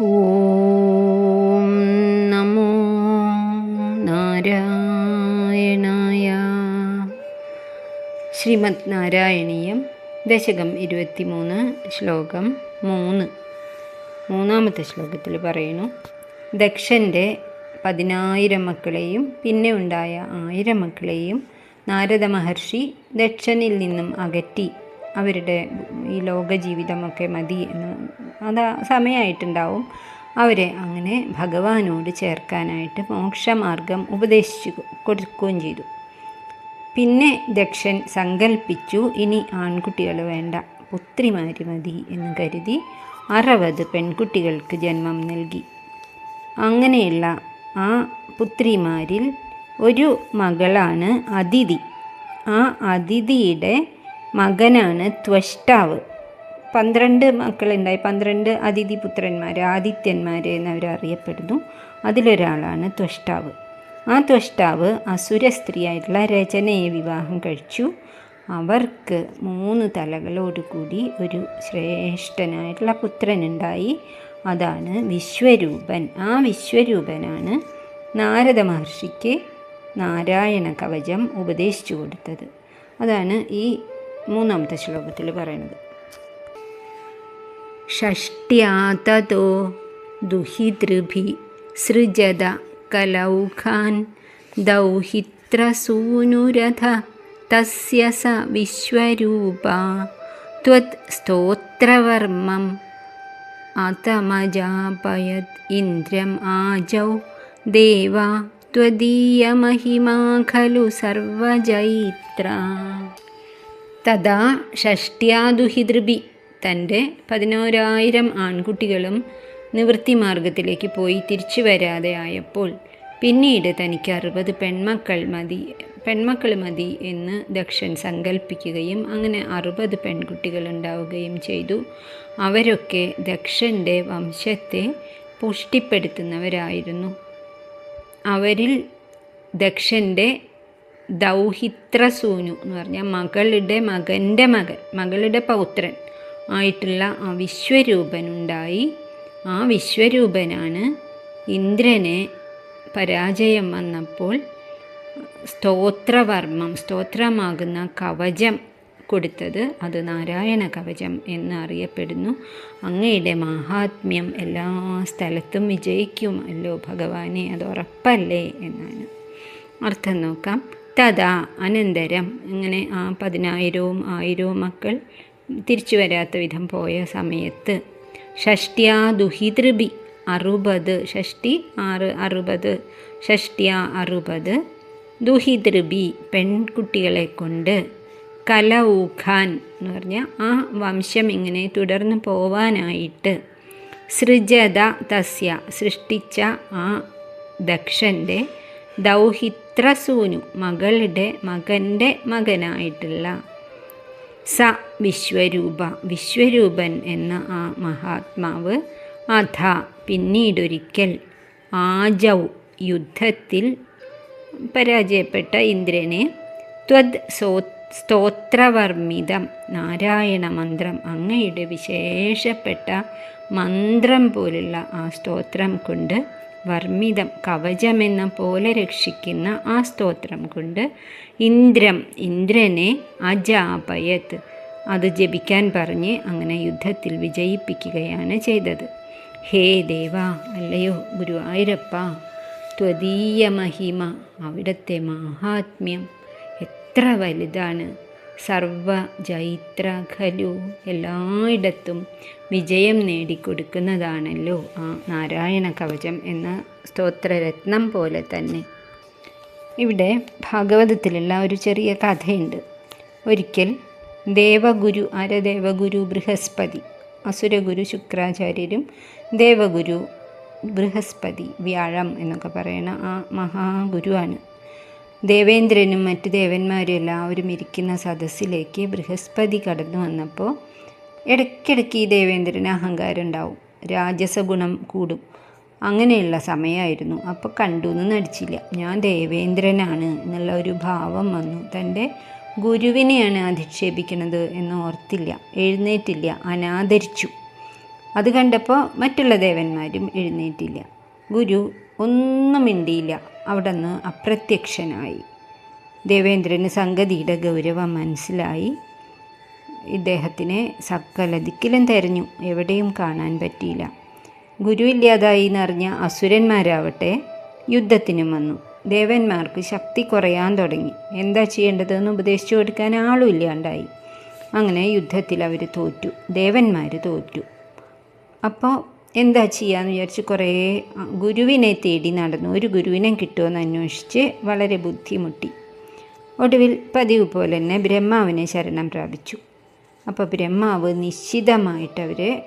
ഓം നമോ നാരായണായ. ശ്രീമദ് നാരായണീയം ദശകം ഇരുപത്തിമൂന്ന് ശ്ലോകം മൂന്ന്. മൂന്നാമത്തെ ശ്ലോകത്തിൽ പറയുന്നു ദക്ഷന്റെ പതിനായിരം മക്കളെയും പിന്നെ ഉണ്ടായ ആയിരം മക്കളെയും നാരദ മഹർഷി ദക്ഷനിൽ നിന്നും അകറ്റി. അവരുടെ ഈ ലോകജീവിതമൊക്കെ മതി എന്ന് അത് സമയമായിട്ടുണ്ടാവും അവരെ അങ്ങനെ ഭഗവാനോട് ചേർക്കാനായിട്ട് മോക്ഷമാർഗം ഉപദേശിച്ചു കൊടുക്കുകയും ചെയ്തു. പിന്നെ ദക്ഷൻ സങ്കൽപ്പിച്ചു ഇനി ആൺകുട്ടികൾ വേണ്ട പുത്രിമാരി മതി എന്ന് കരുതി അറുപത് പെൺകുട്ടികൾക്ക് ജന്മം നൽകി. അങ്ങനെയുള്ള ആ പുത്രിമാരിൽ ഒരു മകളാണ് അതിഥി. ആ അതിഥിയുടെ മകനാണ് ത്വഷ്ടാവ്. പന്ത്രണ്ട് മക്കളുണ്ടായി. പന്ത്രണ്ട് അതിഥി പുത്രന്മാർ ആദിത്യന്മാർ എന്നവർ അറിയപ്പെടുന്നു അതിലൊരാളാണ് ത്വഷ്ടാവ്. ആ ത്വഷ്ടാവ് അസുര സ്ത്രീയായിട്ടുള്ള രചനയെ വിവാഹം കഴിച്ചു. അവർക്ക് മൂന്ന് തലകളോടുകൂടി ഒരു ശ്രേഷ്ഠനായിട്ടുള്ള പുത്രനുണ്ടായി. അതാണ് വിശ്വരൂപൻ. ആ വിശ്വരൂപനാണ് നാരദ മഹർഷിക്ക് നാരായണ കവചം ഉപദേശിച്ചു കൊടുത്തത്. അതാണ് ഈ മൂന്നാമത്തെ ശ്ലോകത്തിൽ പറയുന്നത്. षष्ट्या ततो दुहितृभि सृजद कलौखान् दौहित्रसूनुरथ तस्य स विश्वरूपा। त्वत्स्तोत्रवर्मम् अतमजापयत् इन्द्रम् आजौ। देवा त्वदीयमहिमा खलु सर्वजैत्रा। तदा षष्ट्या दुहितृभि തന്റെ പതിനോരായിരം ആൺകുട്ടികളും നിവൃത്തിമാർഗത്തിലേക്ക് പോയി തിരിച്ചു വരാതെ ആയപ്പോൾ പിന്നീട് തനിക്ക് അറുപത് പെൺമക്കൾ മതി പെൺമക്കൾ മതി എന്ന് ദക്ഷൻ സങ്കല്പിക്കുകയും അങ്ങനെ അറുപത് പെൺകുട്ടികൾ ഉണ്ടാവുകയും ചെയ്തു. അവരൊക്കെ ദക്ഷന്റെ വംശത്തെ പുഷ്ടിപ്പെടുത്തുന്നവരായിരുന്നു. അവരിൽ ദക്ഷന്റെ ദൗഹിത്രസൂനു എന്ന് പറഞ്ഞാൽ മകളുടെ മകന്റെ മകൻ മകളുടെ പൗത്രൻ ആയിട്ടുള്ള ആ വിശ്വരൂപനുണ്ടായി. ആ വിശ്വരൂപനാണ് ഇന്ദ്രനെ പരാജയം വന്നപ്പോൾ സ്തോത്രവർമ്മം സ്തോത്രമാകുന്ന കവചം കൊടുത്തത് അത് നാരായണ കവചം എന്ന് അറിയപ്പെടുന്നു അങ്ങയുടെ മഹാത്മ്യം എല്ലാ സ്ഥലത്തും വിജയിക്കുമല്ലോ ഭഗവാനെ അത് ഉറപ്പല്ലേ എന്നാണ്. അർത്ഥം നോക്കാം. തഥാ അനന്തരം. ഇങ്ങനെ ആ പതിനായിരവും ആയിരവും മക്കൾ തിരിച്ചു വരാത്ത വിധം പോയ സമയത്ത് ഷഷ്ട്യാ ദുഹിതൃബി അറുപത് ഷഷ്ടി ആറ് അറുപത് ഷഷ്ട്യ അറുപത് ദുഹിതൃബി പെൺകുട്ടികളെ കൊണ്ട് കലൗഖാൻ എന്ന് പറഞ്ഞാൽ ആ വംശം ഇങ്ങനെ തുടർന്ന് പോവാനായിട്ട് സൃജത തസ്യ സൃഷ്ടിച്ച ആ ദക്ഷന്റെ ദൗഹിത്രസൂനു മകളുടെ മകന്റെ മകനായിട്ടുള്ള സ വിശ്വരൂപ. വിശ്വരൂപൻ എന്ന ആ മഹാത്മാവ് അധ പിന്നീടൊരിക്കൽ ആജൗ യുദ്ധത്തിൽ പരാജയപ്പെട്ട ഇന്ദ്രനെ ത്വത് സോ സ്തോത്രവർമ്മിതം നാരായണ മന്ത്രം അങ്ങയുടെ വിശേഷപ്പെട്ട മന്ത്രം പോലുള്ള ആ സ്തോത്രം കൊണ്ട് വർമ്മിതം കവചമെന്ന പോലെ രക്ഷിക്കുന്ന ആ സ്തോത്രം കൊണ്ട് ഇന്ദ്രം ഇന്ദ്രനെ അജാപയത് അത് ജപിക്കാൻ പറഞ്ഞ് അങ്ങനെ യുദ്ധത്തിൽ വിജയിപ്പിക്കുകയാണ് ചെയ്തത്. ഹേ ദേവ അല്ലയോ ഗുരുവായൂരപ്പ ത്വതീയ മഹിമ അവിടുത്തെ മാഹാത്മ്യം എത്ര വലുതാണ്. സർവ ജൈത്ര ഖലു എല്ലായിടത്തും വിജയം നേടിക്കൊടുക്കുന്നതാണല്ലോ ആ നാരായണ കവചം എന്ന സ്തോത്രരത്നം പോലെ തന്നെ. ഇവിടെ ഭാഗവതത്തിലുള്ള ഒരു ചെറിയ കഥയുണ്ട്. ഒരിക്കൽ ദേവഗുരു അരദേവഗുരു ബൃഹസ്പതി അസുരഗുരു ശുക്രാചാര്യരും ദേവഗുരു ബൃഹസ്പതി വ്യാഴം എന്നൊക്കെ പറയുന്ന ആ മഹാഗുരുവാണ്. ദേവേന്ദ്രനും മറ്റ് ദേവന്മാരും എല്ലാവരും ഇരിക്കുന്ന സദസ്സിലേക്ക് ബൃഹസ്പതി കടന്നു വന്നപ്പോൾ ഇടയ്ക്കിടയ്ക്ക് ഈ ദേവേന്ദ്രന് അഹങ്കാരം ഉണ്ടാവും. രാജസഗുണം കൂടും. അങ്ങനെയുള്ള സമയമായിരുന്നു. അപ്പോൾ കണ്ടു എന്ന് നടിച്ചില്ല. ഞാൻ ദേവേന്ദ്രനാണ് എന്നുള്ള ഒരു ഭാവം വന്നു. തന്റെ ഗുരുവിനെയാണ് അധിക്ഷേപിക്കുന്നത് എന്ന് ഓർത്തില്ല. എഴുന്നേറ്റില്ല. അനാദരിച്ചു. അത് കണ്ടപ്പോൾ മറ്റുള്ള ദേവന്മാരും എഴുന്നേറ്റില്ല. ഗുരു ഒന്നും മിണ്ടിയില്ല. അവിടെ നിന്ന് അപ്രത്യക്ഷനായി. ദേവേന്ദ്രന് സംഗതിയുടെ ഗൗരവം മനസ്സിലായി. ഇദ്ദേഹത്തിനെ സകല ദിക്കിലും തെരഞ്ഞു. എവിടെയും കാണാൻ പറ്റിയില്ല. ഗുരു ഇല്ലാതായി എന്നറിഞ്ഞ അസുരന്മാരാവട്ടെ യുദ്ധത്തിനും വന്നു. ദേവന്മാർക്ക് ശക്തി കുറയാൻ തുടങ്ങി. എന്താ ചെയ്യേണ്ടതെന്ന് ഉപദേശിച്ചു കൊടുക്കാൻ ആളും ഇല്ലാണ്ടായി. അങ്ങനെ യുദ്ധത്തിൽ അവർ തോറ്റു. ദേവന്മാർ തോറ്റു. അപ്പോൾ എന്താ ചെയ്യാന്ന് വിചാരിച്ച് കുറേ ഗുരുവിനെ തേടി നടന്നു. ഒരു ഗുരുവിനെ കിട്ടുമെന്ന് അന്വേഷിച്ച് വളരെ ബുദ്ധിമുട്ടി. ഒടുവിൽ പതിവ് പോലെ തന്നെ ബ്രഹ്മാവിനെ ശരണം പ്രാപിച്ചു. അപ്പോൾ ബ്രഹ്മാവ് നിശ്ചിതമായിട്ട് അവരെ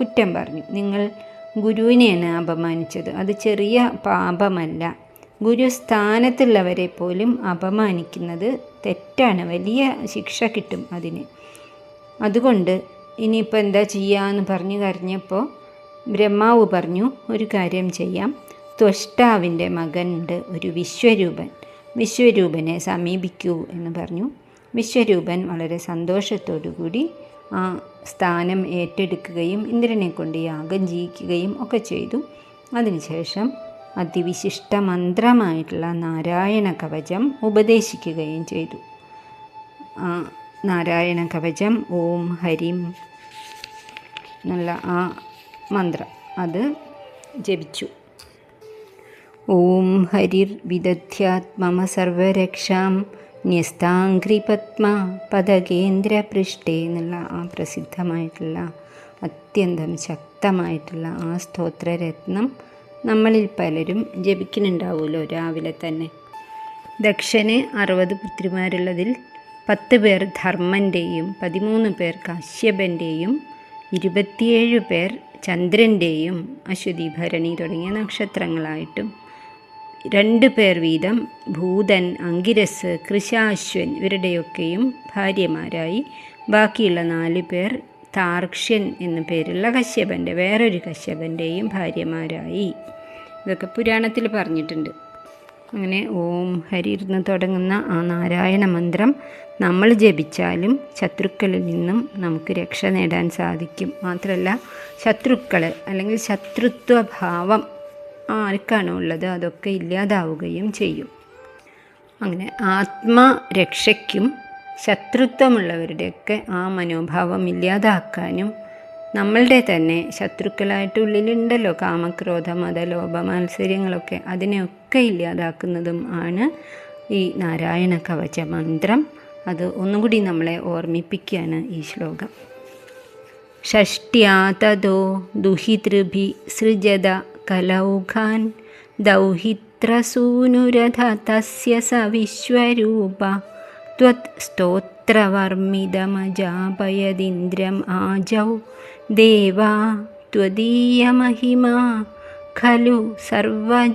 കുറ്റം പറഞ്ഞു. നിങ്ങൾ ഗുരുവിനെയാണ് അപമാനിച്ചത്. അത് ചെറിയ പാപമല്ല. ഗുരു സ്ഥാനത്തുള്ളവരെ പോലും അപമാനിക്കുന്നത് തെറ്റാണ്. വലിയ ശിക്ഷ കിട്ടും അതിന്. അതുകൊണ്ട് ഇനിയിപ്പോൾ എന്താ ചെയ്യാന്ന് പറഞ്ഞു കരഞ്ഞപ്പോൾ ബ്രഹ്മാവ് പറഞ്ഞു ഒരു കാര്യം ചെയ്യാം. ത്വഷ്ടാവിന്റെ മകനുണ്ട് ഒരു വിശ്വരൂപൻ. വിശ്വരൂപനെ സമീപിക്കൂ എന്ന് പറഞ്ഞു. വിശ്വരൂപൻ വളരെ കൂടി ആ സ്ഥാനം ഏറ്റെടുക്കുകയും ഇന്ദ്രനെ കൊണ്ട് യാഗം ചെയ്യിക്കുകയും ഒക്കെ ചെയ്തു. അതിനുശേഷം അതിവിശിഷ്ട മന്ത്രമായിട്ടുള്ള നാരായണ കവചം ഉപദേശിക്കുകയും ചെയ്തു. നാരായണ കവചം ഓം ഹരിം എന്നുള്ള ആ മന്ത്രം. അത് ജപിച്ചു. ഓം ഹരിർ വിദധ്യാത്മമ സർവരക്ഷാം ന്യസ്താംഘ്രിപത്മ പദകേന്ദ്രപൃഷ്ഠേ എന്നുള്ള ആ പ്രസിദ്ധമായിട്ടുള്ള അത്യന്തം ശക്തമായിട്ടുള്ള ആ സ്തോത്രരത്നം നമ്മളിൽ പലരും ജപിക്കുന്നുണ്ടാവുമല്ലോ രാവിലെ തന്നെ. ദക്ഷന് അറുപത് പുത്രിമാരുള്ളതിൽ പത്ത് പേർ ധർമ്മന്റെയും പതിമൂന്ന് പേർ കാശ്യപന്റെയും ഇരുപത്തിയേഴ് പേർ ചന്ദ്രന്റെയും അശ്വതി ഭരണി തുടങ്ങിയ നക്ഷത്രങ്ങളായിട്ടും രണ്ട് പേർ വീതം ഭൂതൻ അങ്കിരസ് കൃശാശ്വൻ ഇവരുടെയൊക്കെയും ഭാര്യമാരായി. ബാക്കിയുള്ള നാല് പേർ താർക്ഷ്യൻ എന്ന പേരുള്ള കശ്യപന്റെ വേറൊരു കശ്യപന്റെയും ഭാര്യമാരായി. ഇതൊക്കെ പുരാണത്തിൽ പറഞ്ഞിട്ടുണ്ട്. അങ്ങനെ ഓം ഹരി ഇരുന്ന് തുടങ്ങുന്ന ആ നാരായണ മന്ത്രം നമ്മൾ ജപിച്ചാലും ശത്രുക്കളിൽ നിന്നും നമുക്ക് രക്ഷ നേടാൻ സാധിക്കും. മാത്രമല്ല ശത്രുക്കൾ അല്ലെങ്കിൽ ശത്രുത്വഭാവം ആർക്കാണോ ഉള്ളത് അതൊക്കെ ഇല്ലാതാവുകയും ചെയ്യും. അങ്ങനെ ആത്മരക്ഷയ്ക്കും ശത്രുത്വമുള്ളവരുടെയൊക്കെ ആ മനോഭാവം ഇല്ലാതാക്കാനും നമ്മളുടെ തന്നെ ശത്രുക്കളായിട്ട് ഉള്ളിലുണ്ടല്ലോ കാമക്രോധ മതലോഭ മത്സര്യങ്ങളൊക്കെ. അതിനെയൊക്കെ ഇല്ലാതാക്കുന്നതും ആണ് ഈ നാരായണ കവച മന്ത്രം. അത് ഒന്നുകൂടി നമ്മളെ ഓർമ്മിപ്പിക്കുകയാണ് ഈ ശ്ലോകം. ഷഷ്ട്യാ തതോ ദുഹിതൃഭി സൃജത കലൗഘാൻ ദൗഹിത്രസൂനുരഥ തസ്യ സ വിശ്വരൂപ त्वत्स्तोत्रवर्मिदमजापयदिन्द्रम् आजौ। देवा त्वदीयमहिमा खलु सर्व